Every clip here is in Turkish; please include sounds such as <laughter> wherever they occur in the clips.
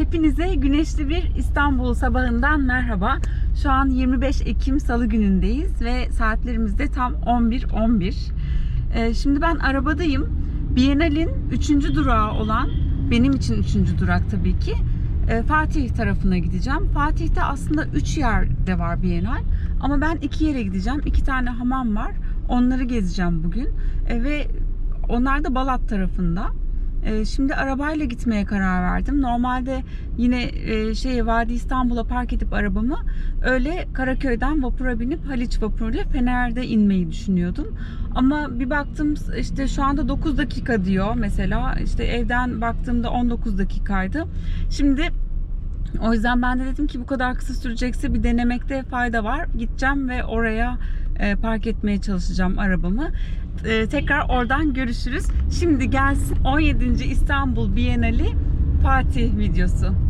Hepinize güneşli bir İstanbul sabahından merhaba. Şu an 25 Ekim Salı günündeyiz ve saatlerimiz de tam 11.11. Ee, şimdi ben arabadayım. Biennale'in 3. durağı olan, benim için 3. durak tabii ki, e, Fatih tarafına gideceğim. Fatih'te aslında 3 yerde var Biennale ama ben 2 yere gideceğim. 2 tane hamam var. Onları gezeceğim bugün. E, ve onlar da Balat tarafında. Ee, Şimdi arabayla gitmeye karar verdim. Normalde yine e, şey Vadi İstanbul'a park edip arabamı öyle Karaköy'den vapura binip Haliç vapuruyla Fener'de inmeyi düşünüyordum. Ama bir baktım işte şu anda 9 dakika diyor mesela. İşte evden baktığımda 19 dakikaydı. Şimdi o yüzden ben de dedim ki bu kadar kısa sürecekse bir denemekte fayda var. Gideceğim ve oraya e, park etmeye çalışacağım arabamı. E, tekrar oradan görüşürüz. Şimdi gelsin 17. İstanbul Bienali Fatih videosu.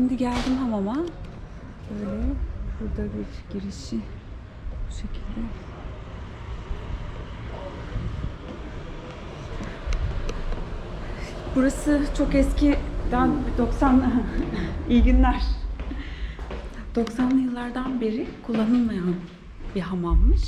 Şimdi geldim hamama. Böyle burada bir girişi bu şekilde. Burası çok eskiden 90 <laughs> iyi günler. 90'lı yıllardan beri kullanılmayan bir hamammış.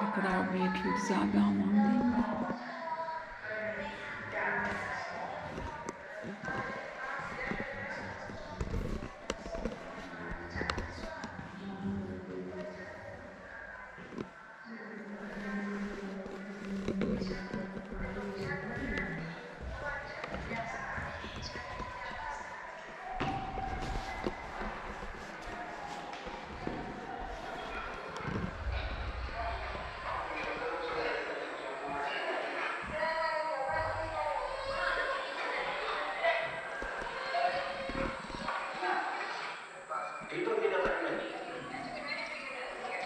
Ve Ne kadar büyük ve güzel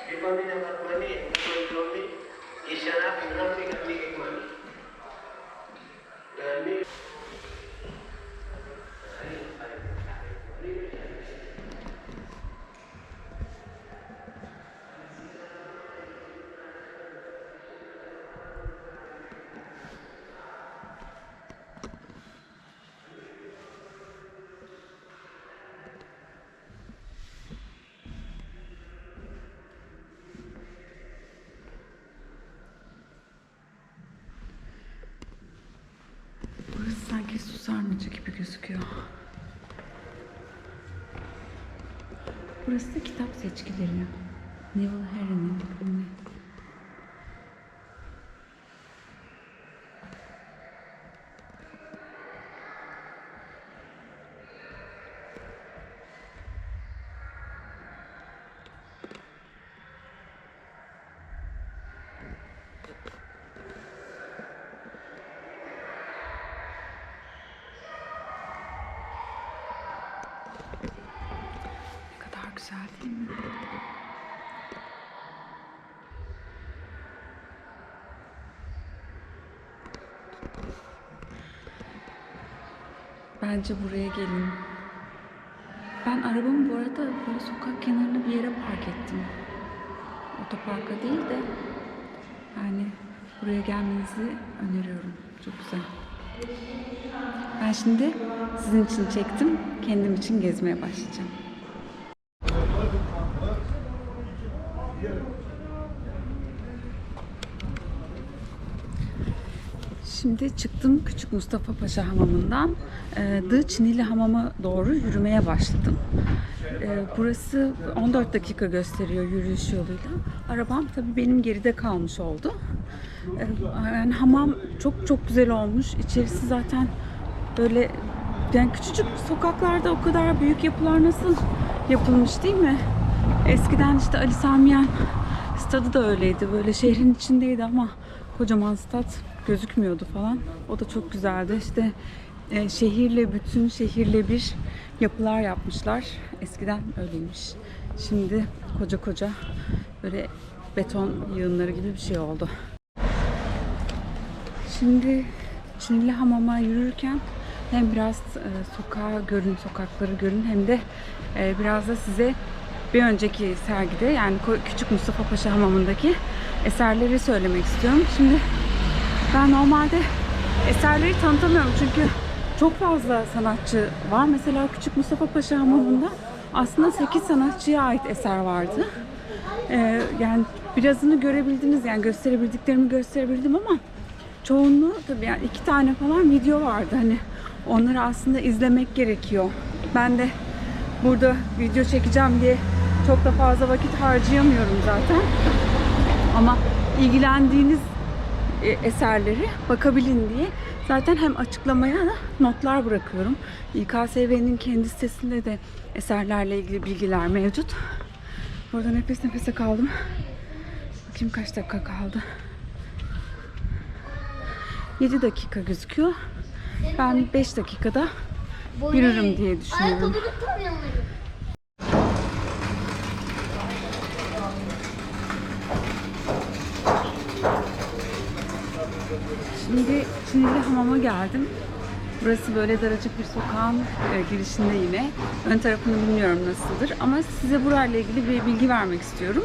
Imam ini amat mani, betul-betul ni. Isyarat imam ini kami imam. Burası da kitap seçkileri. Neville Harry'nin. bilmem ne. Ne kadar güzel değil mi? Bence buraya gelin. Ben arabamı bu arada böyle sokak kenarına bir yere park ettim. Otoparka değil de yani buraya gelmenizi öneriyorum. Çok güzel. Ben şimdi sizin için çektim. Kendim için gezmeye başlayacağım. Şimdi çıktım Küçük Mustafa Paşa Hamamı'ndan e, The Çinili Hamam'a doğru yürümeye başladım. E, burası 14 dakika gösteriyor yürüyüş yoluyla. Arabam tabii benim geride kalmış oldu. E, yani hamam çok çok güzel olmuş. İçerisi zaten böyle yani küçücük sokaklarda o kadar büyük yapılar nasıl yapılmış değil mi? Eskiden işte Ali Samiyen stadı da öyleydi. Böyle şehrin içindeydi ama kocaman stat gözükmüyordu falan. O da çok güzeldi. İşte e, şehirle bütün şehirle bir yapılar yapmışlar. Eskiden öyleymiş. Şimdi koca koca böyle beton yığınları gibi bir şey oldu. Şimdi Çinli Hamam'a yürürken hem biraz e, sokağı görün, sokakları görün hem de e, biraz da size bir önceki sergide yani Küçük Mustafa Paşa Hamamı'ndaki eserleri söylemek istiyorum. Şimdi ben normalde eserleri tanıtamıyorum çünkü çok fazla sanatçı var. Mesela Küçük Mustafa Paşa Hamamı'nda aslında 8 sanatçıya ait eser vardı. Ee, yani birazını görebildiniz yani gösterebildiklerimi gösterebildim ama çoğunluğu tabii yani iki tane falan video vardı hani onları aslında izlemek gerekiyor. Ben de burada video çekeceğim diye çok da fazla vakit harcayamıyorum zaten. Ama ilgilendiğiniz eserleri bakabilin diye zaten hem açıklamaya da notlar bırakıyorum. İKSV'nin kendi sitesinde de eserlerle ilgili bilgiler mevcut. Burada nefes nefese kaldım. Bakayım kaç dakika kaldı. 7 dakika gözüküyor. Ben 5 dakikada yürürüm diye düşünüyorum. Şimdi Çinili Hamam'a geldim. Burası böyle daracık bir sokağın e, girişinde yine. Ön tarafını bilmiyorum nasıldır ama size burayla ilgili bir bilgi vermek istiyorum.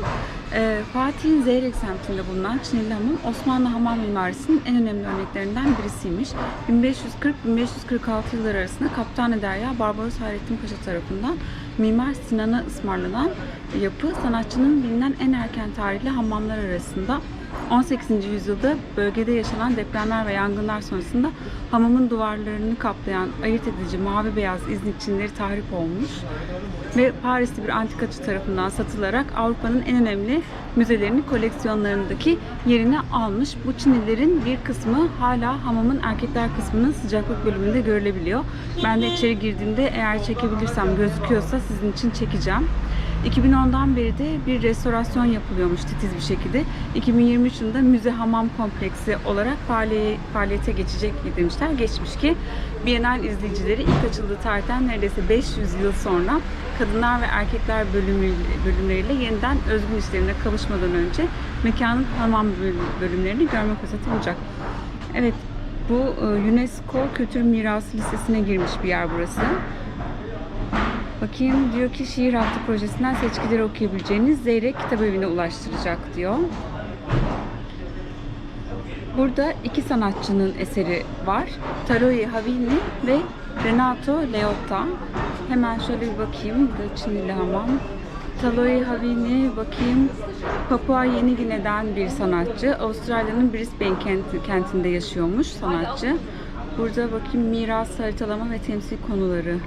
E, Fatih'in Zeyrek semtinde bulunan Çinili Hamam Osmanlı hamam mimarisinin en önemli örneklerinden birisiymiş. 1540-1546 yılları arasında Kaptanı Derya Barbaros Hayrettin Paşa tarafından Mimar Sinan'a ısmarlanan yapı sanatçının bilinen en erken tarihli hamamlar arasında 18. yüzyılda bölgede yaşanan depremler ve yangınlar sonrasında hamamın duvarlarını kaplayan ayırt edici mavi beyaz iznik çinleri tahrip olmuş ve Parisli bir antikacı tarafından satılarak Avrupa'nın en önemli müzelerinin koleksiyonlarındaki yerini almış. Bu Çinilerin bir kısmı hala hamamın erkekler kısmının sıcaklık bölümünde görülebiliyor. Ben de içeri girdiğimde eğer çekebilirsem gözüküyorsa sizin için çekeceğim. 2010'dan beri de bir restorasyon yapılıyormuş titiz bir şekilde. 2023 yılında müze hamam kompleksi olarak faaliye- faaliyete geçecek demişler. Geçmiş ki Bienal izleyicileri ilk açıldığı tarihten neredeyse 500 yıl sonra kadınlar ve erkekler bölümü, bölümleriyle yeniden özgün işlerine kavuşmadan önce mekanın hamam bölüm- bölümlerini görme fırsatı olacak. Evet, bu e, UNESCO Kültür Mirası listesine girmiş bir yer burası. Bakayım diyor ki şiir hattı projesinden seçkileri okuyabileceğiniz Zeyrek Kitap Evi'ne ulaştıracak diyor. Burada iki sanatçının eseri var. Taroi Havini ve Renato Leotta. Hemen şöyle bir bakayım. Burada Çinili hamam. Taroi Havini bakayım. Papua Yeni Gine'den bir sanatçı. Avustralya'nın Brisbane kenti, kentinde yaşıyormuş sanatçı. Burada bakayım miras, haritalama ve temsil konuları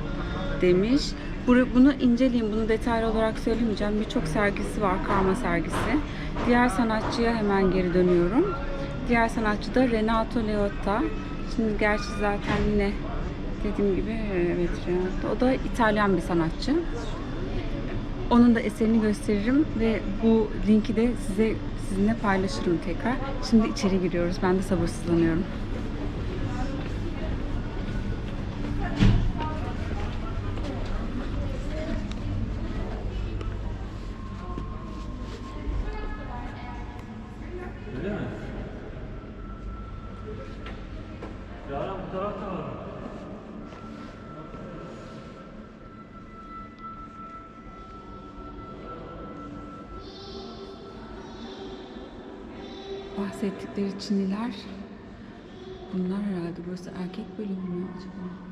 demiş. Bunu inceleyin, bunu detaylı olarak söylemeyeceğim. Birçok sergisi var, karma sergisi. Diğer sanatçıya hemen geri dönüyorum. Diğer sanatçı da Renato Leotta. Şimdi gerçi zaten yine dediğim gibi evet Renato. O da İtalyan bir sanatçı. Onun da eserini gösteririm ve bu linki de size sizinle paylaşırım tekrar. Şimdi içeri giriyoruz. Ben de sabırsızlanıyorum. Bahsettikleri Çinliler bunlar herhalde. Burası erkek bölümü mü acaba?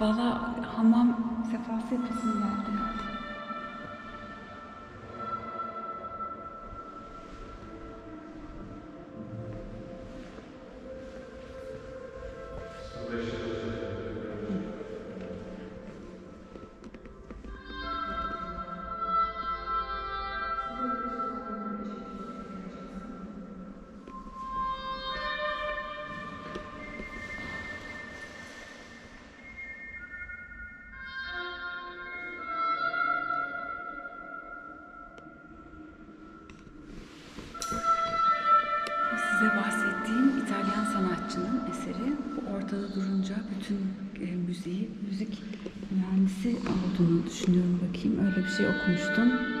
Valla hamam sefası yapasım geldi. Şey okumuştum.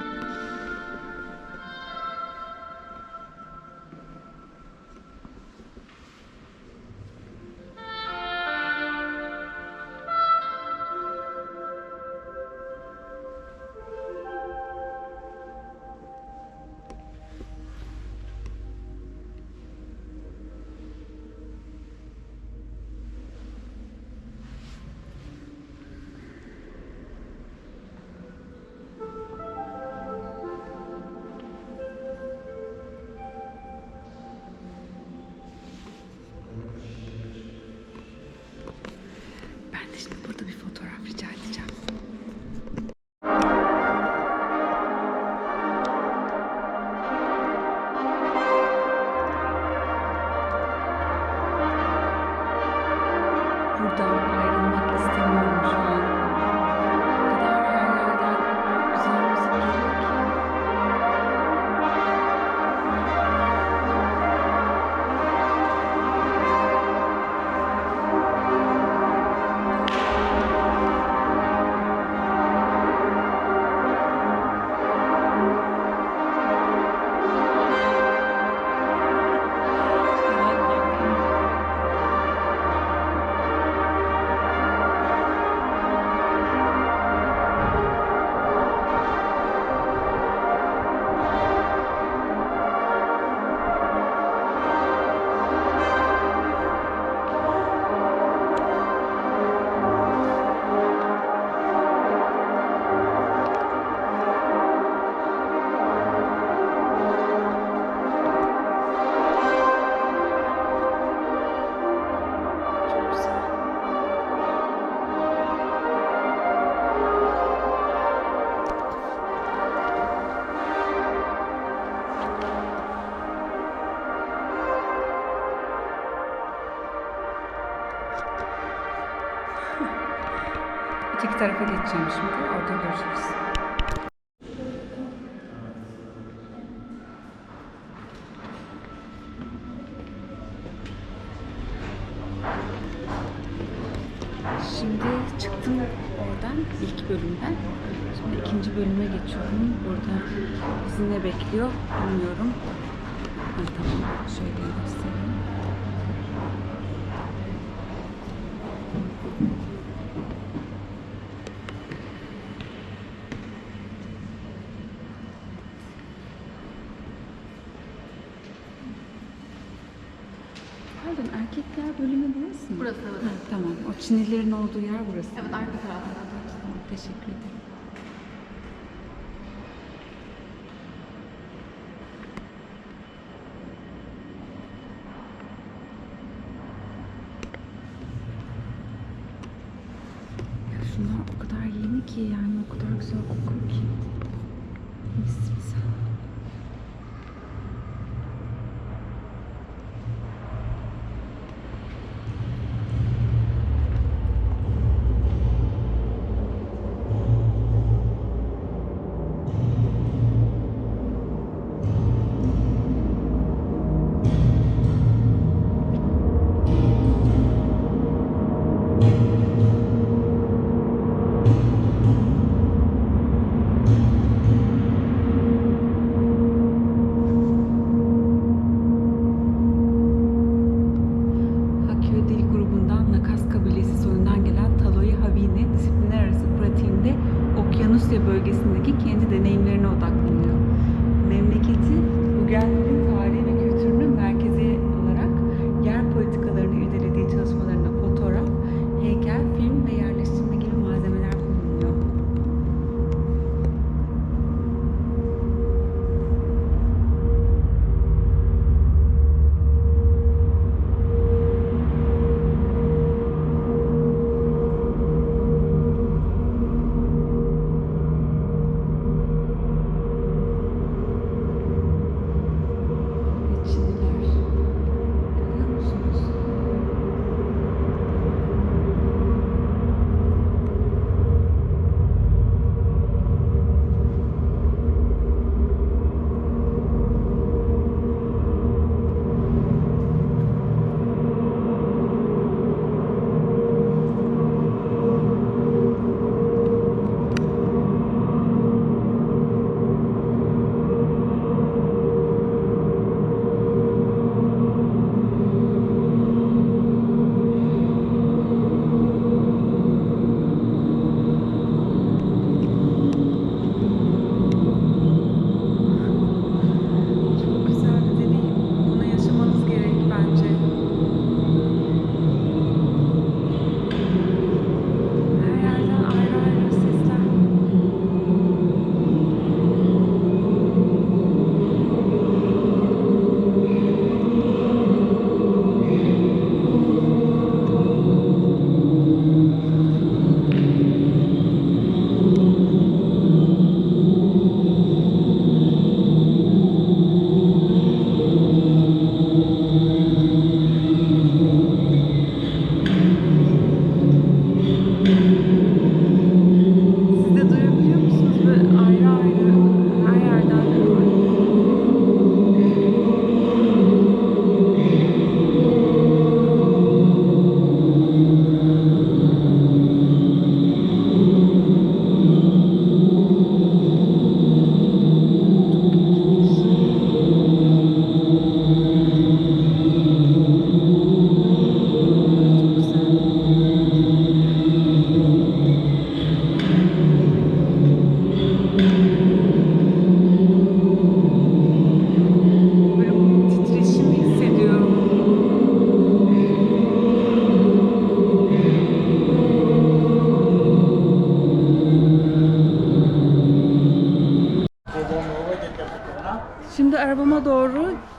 Tarafa geçeceğim şimdi. Orada görüşürüz. Şimdi çıktım oradan ilk bölümden. Şimdi ikinci bölüme geçiyorum. Burada bizi ne bekliyor bilmiyorum. Ha, tamam şöyle göstereyim. Pardon erkekler bölümü burası mı? Burası evet. Ha, Çinlilerin olduğu yer burası. Evet arka tarafta. Teşekkür ederim.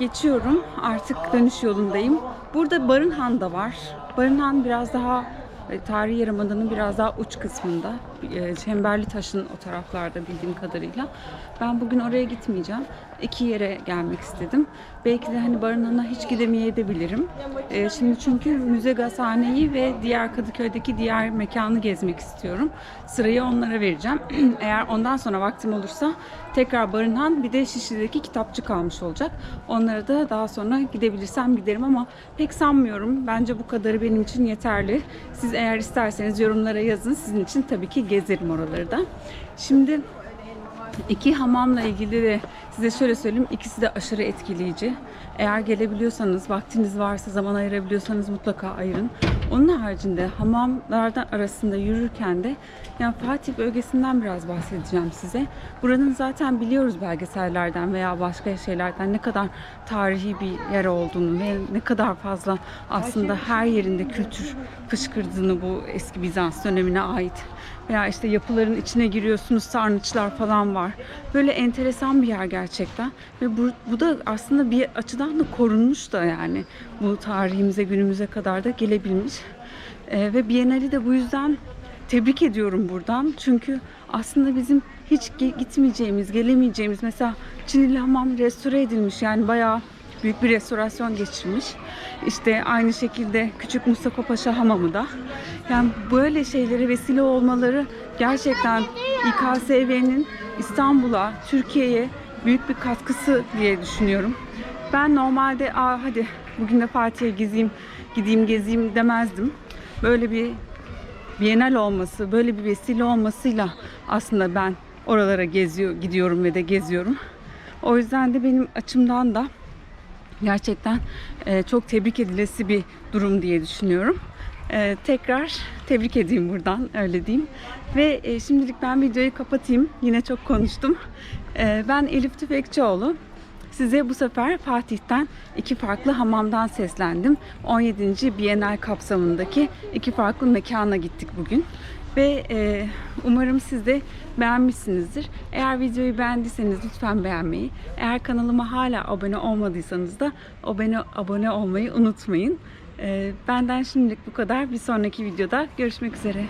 Geçiyorum. Artık dönüş yolundayım. Burada Barınhan da var. Barınhan biraz daha e, tarihi yarımadanın biraz daha uç kısmında. E, Çemberli Taş'ın o taraflarda bildiğim kadarıyla. Ben bugün oraya gitmeyeceğim. İki yere gelmek istedim. Belki de hani barınağına hiç gidemeyebilirim. E, şimdi çünkü Müze Gazhane'yi ve diğer Kadıköy'deki diğer mekanı gezmek istiyorum. Sırayı onlara vereceğim. <clears throat> Eğer ondan sonra vaktim olursa tekrar barınan bir de Şişli'deki kitapçı kalmış olacak. Onlara da daha sonra gidebilirsem giderim ama pek sanmıyorum. Bence bu kadarı benim için yeterli. Siz eğer isterseniz yorumlara yazın. Sizin için tabii ki gezerim oraları da. Şimdi İki hamamla ilgili de size şöyle söyleyeyim. ikisi de aşırı etkileyici. Eğer gelebiliyorsanız, vaktiniz varsa, zaman ayırabiliyorsanız mutlaka ayırın. Onun haricinde hamamlardan arasında yürürken de yani Fatih bölgesinden biraz bahsedeceğim size. Buranın zaten biliyoruz belgesellerden veya başka şeylerden ne kadar tarihi bir yer olduğunu ve ne kadar fazla aslında her yerinde kültür fışkırdığını bu eski Bizans dönemine ait veya işte yapıların içine giriyorsunuz sarnıçlar falan var. Böyle enteresan bir yer gerçekten ve bu, bu da aslında bir açıdan da korunmuş da yani bu tarihimize günümüze kadar da gelebilmiş. Ee, ve Biennale'i de bu yüzden tebrik ediyorum buradan. Çünkü aslında bizim hiç gitmeyeceğimiz, gelemeyeceğimiz mesela Çinili Hamam restore edilmiş yani bayağı büyük bir restorasyon geçirmiş. İşte aynı şekilde Küçük Mustafa Paşa Hamamı da. Yani böyle şeylere vesile olmaları gerçekten İKSV'nin İstanbul'a, Türkiye'ye büyük bir katkısı diye düşünüyorum. Ben normalde Aa, hadi bugün de Fatih'e gezeyim, gideyim gezeyim demezdim. Böyle bir Bienal olması, böyle bir vesile olmasıyla aslında ben oralara geziyor, gidiyorum ve de geziyorum. O yüzden de benim açımdan da gerçekten e, çok tebrik edilesi bir durum diye düşünüyorum. E, tekrar tebrik edeyim buradan öyle diyeyim. Ve e, şimdilik ben videoyu kapatayım. Yine çok konuştum. Ben Elif Tüfekçioğlu. Size bu sefer Fatih'ten iki farklı hamamdan seslendim. 17. Bienal kapsamındaki iki farklı mekana gittik bugün. Ve e, umarım siz de beğenmişsinizdir. Eğer videoyu beğendiyseniz lütfen beğenmeyi. Eğer kanalıma hala abone olmadıysanız da abone, abone olmayı unutmayın. E, benden şimdilik bu kadar. Bir sonraki videoda görüşmek üzere.